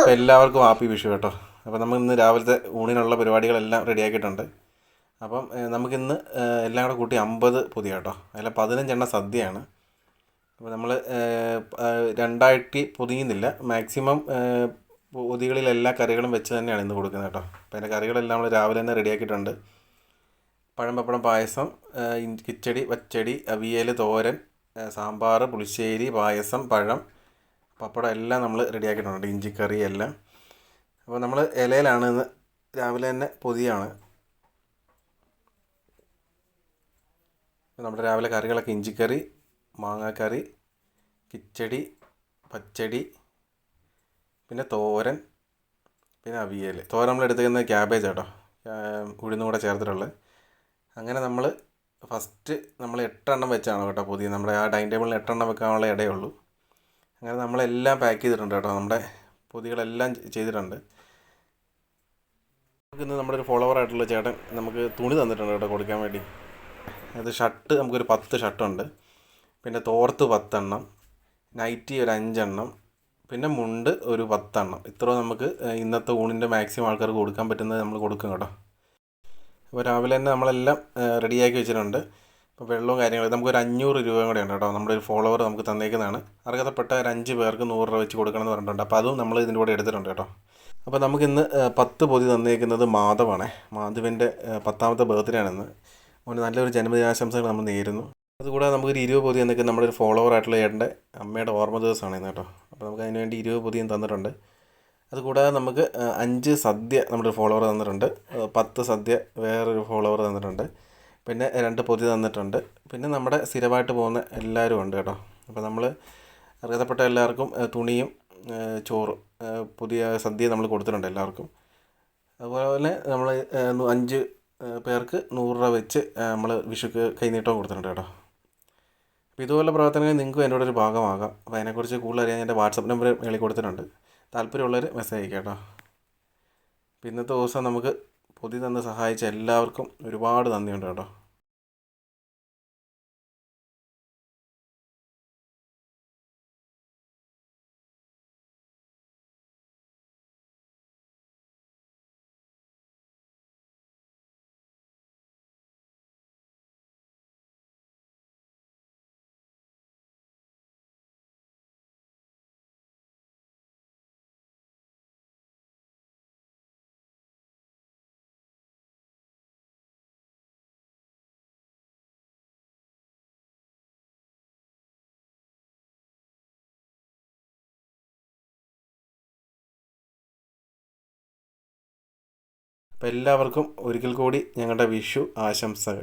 അപ്പോൾ എല്ലാവർക്കും ഹാപ്പി വിഷു കേട്ടോ. അപ്പോൾ നമ്മൾ ഇന്ന് രാവിലത്തെ ഊണിനുള്ള പരിപാടികളെല്ലാം റെഡിയാക്കിയിട്ടുണ്ട്. അപ്പം നമുക്കിന്ന് എല്ലാം കൂടെ കൂട്ടി അമ്പത് പുതിയ കേട്ടോ. അതിൽ പതിനഞ്ചെണ്ണം സദ്യയാണ്. അപ്പോൾ നമ്മൾ രണ്ടായിട്ട് പൊതിയുന്നില്ല. മാക്സിമം പൊതികളിൽ എല്ലാ കറികളും വെച്ച് തന്നെയാണ് ഇന്ന് കൊടുക്കുന്നത് കേട്ടോ. അപ്പോൾ അതിന്റെ കറികളെല്ലാം നമ്മൾ രാവിലെ തന്നെ റെഡിയാക്കിയിട്ടുണ്ട്. പഴം പപ്പടം പായസം കിച്ചടി പച്ചടി അവിയൽ തോരൻ സാമ്പാർ പുളിശ്ശേരി പായസം പഴം പപ്പടം എല്ലാം നമ്മൾ റെഡിയാക്കിയിട്ടുണ്ട് ഇഞ്ചിക്കറി എല്ലാം. അപ്പോൾ നമ്മൾ ഇലയിലാണ് ഇന്ന് രാവിലെ തന്നെ പൊതിയാണ്. നമ്മുടെ രാവിലെ കറികളൊക്കെ ഇഞ്ചിക്കറി മാങ്ങാക്കറി കിച്ചടി പച്ചടി പിന്നെ തോരൻ പിന്നെ അവിയൽ തോരൻ നമ്മൾ എടുത്തേക്കുന്നത് ക്യാബേജ് കേട്ടോ ഉഴുന്നും കൂടെ ചേർത്തിട്ടുള്ളത്. അങ്ങനെ നമ്മൾ ഫസ്റ്റ് നമ്മൾ എട്ടെണ്ണം വെച്ചാണ് കേട്ടോ പുതിയ നമ്മുടെ ആ ഡൈനിങ് ടേബിളിൽ എട്ടെണ്ണം വെക്കാനുള്ള ഇടയുള്ളൂ അങ്ങനെ നമ്മളെല്ലാം പാക്ക് ചെയ്തിട്ടുണ്ട് കേട്ടോ. നമ്മുടെ പൊതികളെല്ലാം ചെയ്തിട്ടുണ്ട്. നമുക്ക് ഇന്ന് നമ്മുടെ ഒരു ഫോളോവർ ആയിട്ടുള്ള ചേട്ടൻ നമുക്ക് തുണി തന്നിട്ടുണ്ട് കേട്ടോ കൊടുക്കാൻ വേണ്ടി. അത് ഷർട്ട് നമുക്കൊരു പത്ത് ഷർട്ടുണ്ട്. പിന്നെ തോർത്ത് പത്തെണ്ണം നൈറ്റി ഒരു അഞ്ചെണ്ണം പിന്നെ മുണ്ട് ഒരു പത്തെണ്ണം. ഇത്ര നമുക്ക് ഇന്നത്തെ ഊണിന്റെ മാക്സിമം ആൾക്കാർക്ക് കൊടുക്കാൻ പറ്റുന്നത് നമ്മൾ കൊടുക്കും കേട്ടോ. അപ്പോൾ രാവിലെ തന്നെ നമ്മളെല്ലാം റെഡിയാക്കി വെച്ചിട്ടുണ്ട്. ഇപ്പോൾ വെള്ളവും കാര്യങ്ങളും നമുക്കൊരു അഞ്ഞൂറ് രൂപയും കൂടെ ഉണ്ട് കേട്ടോ. നമ്മുടെ ഒരു ഫോളോവർ നമുക്ക് തന്നേക്കുന്നതാണ്. അർഹതപ്പെട്ട ഒരു അഞ്ച് പേർക്ക് നൂറ് രൂപ വെച്ച് കൊടുക്കണമെന്ന് പറഞ്ഞിട്ടുണ്ട്. അപ്പോൾ അതും നമ്മൾ ഇതിന്റെ കൂടെ എടുത്തിട്ടുണ്ട് കേട്ടോ. അപ്പോൾ നമുക്കിന്ന് പത്ത് പൊതി തന്നേക്കുന്നത് മാധവാണ്. മാധവിന്റെ പത്താമത്തെ ബർത്ത്ഡേ ആണെന്ന് അവന് നല്ലൊരു ജന്മദിനാശംസകൾ നമ്മൾ നേരുന്നു. അതുകൂടാതെ നമുക്കൊരു ഇരുപത് പൊതി എന്നൊക്കെ നമ്മുടെ ഒരു ഫോളോവർ ആയിട്ടുള്ള ഏട്ടന്റെ അമ്മയുടെ ഓർമ്മ ദിവസമാണ് ഇന്ന് കേട്ടോ. അപ്പോൾ നമുക്ക് അതിന് വേണ്ടി ഇരുപത് പൊതിയും തന്നിട്ടുണ്ട്. അതുകൂടാതെ നമുക്ക് അഞ്ച് സദ്യ നമ്മുടെ ഫോളോവർ തന്നിട്ടുണ്ട്. പത്ത് സദ്യ വേറൊരു ഫോളോവർ തന്നിട്ടുണ്ട്. പിന്നെ രണ്ട് പൊതി തന്നിട്ടുണ്ട്. പിന്നെ നമ്മുടെ സ്ഥിരമായിട്ട് പോകുന്ന എല്ലാവരും ഉണ്ട് കേട്ടോ. അപ്പോൾ നമ്മൾ അർഹതപ്പെട്ട എല്ലാവർക്കും തുണിയും ചോറും പുതിയ സദ്യ നമ്മൾ കൊടുത്തിട്ടുണ്ട് എല്ലാവർക്കും. അതുപോലെ നമ്മൾ അഞ്ച് പേർക്ക് നൂറ് രൂപ വെച്ച് നമ്മൾ വിഷുക്ക് കൈനീട്ടവും കൊടുത്തിട്ടുണ്ട് കേട്ടോ. അപ്പോൾ ഇതുപോലെ പ്രവർത്തനങ്ങൾ നിങ്ങൾക്കും എന്നോട് ഒരു ഭാഗമാകാം. അപ്പോൾ അതിനെക്കുറിച്ച് കൂടുതൽ അറിയാൻ എന്റെ വാട്സപ്പ് നമ്പർ മേളിൽ കൊടുത്തിട്ടുണ്ട്. താല്പര്യമുള്ളവർ മെസ്സേജ് അയക്കാം കേട്ടോ. ഇന്നത്തെ ദിവസം നമുക്ക് പൊതി തന്ന് സഹായിച്ച എല്ലാവർക്കും ഒരുപാട് നന്ദിയുണ്ട് കേട്ടോ. അപ്പോൾ എല്ലാവർക്കും ഒരിക്കൽ കൂടി ഞങ്ങളുടെ വിഷു ആശംസകൾ.